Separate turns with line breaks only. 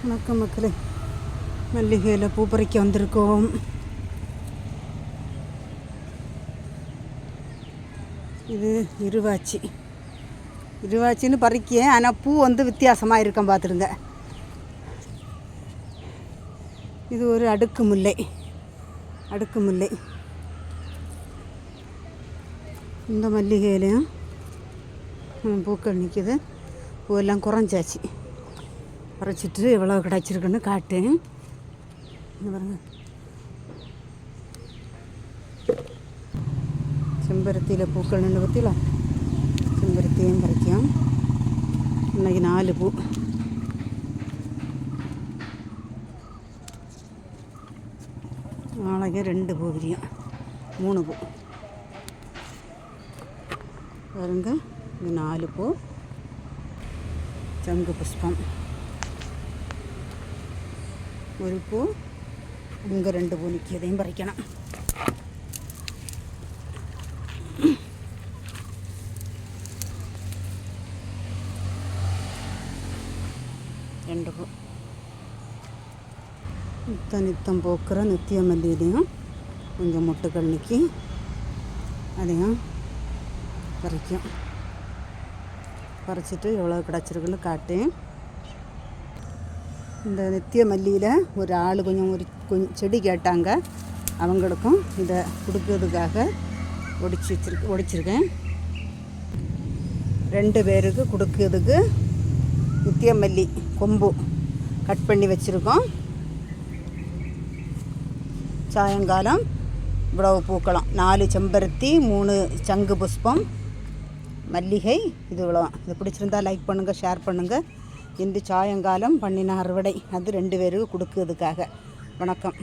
வணக்கம் மக்களே. மல்லிகையில் பூ பறிக்க வந்திருக்கோம். இது இருவாச்சி. இருவாச்சின்னு பறிக்க ஆனால் பூ வந்து வித்தியாசமாக இருக்கும் பார்த்துருங்க. இது ஒரு அடுக்கு முல்லை. அடுக்கு முல்லை. இந்த மல்லிகையிலையும் பூக்கள் நிற்கிது பூவெல்லாம் குறைஞ்சாச்சு. குறைச்சிட்டு எவ்வளோ கிடச்சிருக்குன்னு காட்டேன் இங்க பாருங்க. செம்பருத்தியில் பூக்கள் நின்று பற்றியில செம்பருத்தியும் பறிக்கும் இன்னைக்கு நாலு பூ. நாளைக்கு ரெண்டு பூ விரியும். மூணு பூ. பாருங்க இது நாலு பூ. சங்கு புஷ்பம். ஒரு பூ. இங்கே ரெண்டு பூ நிற்கியதையும் பறிக்கணும். ரெண்டு பூ. நித்த நித்தம் போக்குற நித்திய மல்லியிலையும் கொஞ்சம் முட்டுக்கள் நிற்கி அதையும் பறிக்கும். பறிச்சிட்டு எவ்வளோ கிடச்சிருக்குன்னு காட்டேன் இந்த நித்திய மல்லியில் ஒரு ஆள் கொஞ்சம் ஒரு கொஞ்சம் செடி கேட்டாங்க. அவங்களுக்கும் இதை கொடுக்கறதுக்காக ஒடிச்சு வச்சிருக்கு ஒடிச்சிருக்கேன். ரெண்டு பேருக்கு கொடுக்கறதுக்கு நித்திய மல்லி கொம்பு கட் பண்ணி வச்சுருக்கோம். சாயங்காலம் இவ்வளவு பூக்கலாம். நாலு செம்பருத்தி மூணு சங்கு புஷ்பம் மல்லிகை இது இவ்வளோ இது பிடிச்சிருந்தா லைக் பண்ணுங்கள் ஷேர் பண்ணுங்கள் இன்று சாயங்காலம் பண்ணின அறுவடை. அது ரெண்டு பேருக்கு கொடுக்கறதுக்காக. வணக்கம்.